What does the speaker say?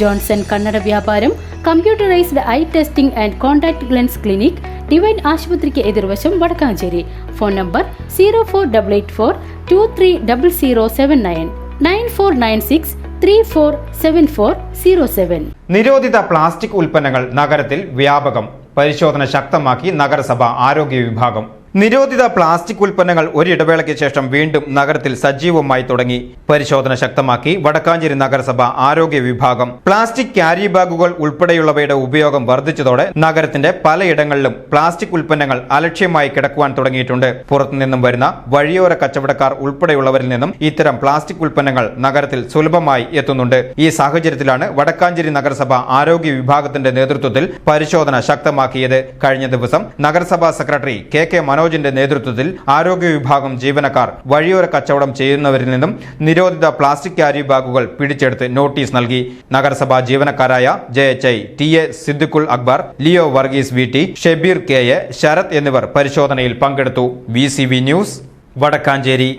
Johnson കണ്ണട വ്യാപാരം computerised eye testing and contact lens clinic Divine ആശുപത്രിക്ക് എതിർവശം Wadakkanchery. Phone number zero four double eight four two three double zero seven nine nine four nine six three four seven four zero seven നിരോധിത plastic ഉൽപ്പന്നങ്ങൾ നഗരത്തിൽ വ്യാപകം പരിശോധന ശക്തമാക്കി നഗരസഭ ആരോഗ്യ വിഭാഗം. നിരോധിത പ്ലാസ്റ്റിക് ഉൽപ്പന്നങ്ങൾ ഒരിടവേളയ്ക്ക് ശേഷം വീണ്ടും നഗരത്തിൽ സജീവമായി തുടങ്ങി. പരിശോധന ശക്തമാക്കി വടക്കാഞ്ചേരി നഗരസഭ ആരോഗ്യ വിഭാഗം. പ്ലാസ്റ്റിക് ക്യാരി ബാഗുകൾ ഉൾപ്പെടെയുള്ളവയുടെ ഉപയോഗം വർദ്ധിച്ചതോടെ നഗരത്തിന്റെ പലയിടങ്ങളിലും പ്ലാസ്റ്റിക് ഉൽപ്പന്നങ്ങൾ അലക്ഷ്യമായി കിടക്കുവാൻ തുടങ്ങിയിട്ടുണ്ട്. പുറത്തുനിന്നും വരുന്ന വഴിയോര കച്ചവടക്കാർ ഉൾപ്പെടെയുള്ളവരിൽ നിന്നും ഇത്തരം പ്ലാസ്റ്റിക് ഉൽപ്പന്നങ്ങൾ നഗരത്തിൽ സുലഭമായി എത്തുന്നുണ്ട്. ഈ സാഹചര്യത്തിലാണ് വടക്കാഞ്ചേരി നഗരസഭ ആരോഗ്യ വിഭാഗത്തിന്റെ നേതൃത്വത്തിൽ പരിശോധന ശക്തമാക്കിയത്. കഴിഞ്ഞ ദിവസം നഗരസഭാ സെക്രട്ടറി കെ കെ മനോജിന്റെ നേതൃത്വത്തിൽ ആരോഗ്യ വിഭാഗം ജീവനക്കാർ വഴിയോര കച്ചവടം ചെയ്യുന്നവരിൽ നിന്നും നിരോധിത പ്ലാസ്റ്റിക് ക്യാരി ബാഗുകൾ പിടിച്ചെടുത്ത് നോട്ടീസ് നൽകി. നഗരസഭാ ജീവനക്കാരായ J H I T A Siddiqul Akbar Leo Varghese V T Shebeer K A Sarath എന്നിവർ പരിശോധനയിൽ പങ്കെടുത്തു. V news Wadakkanchery.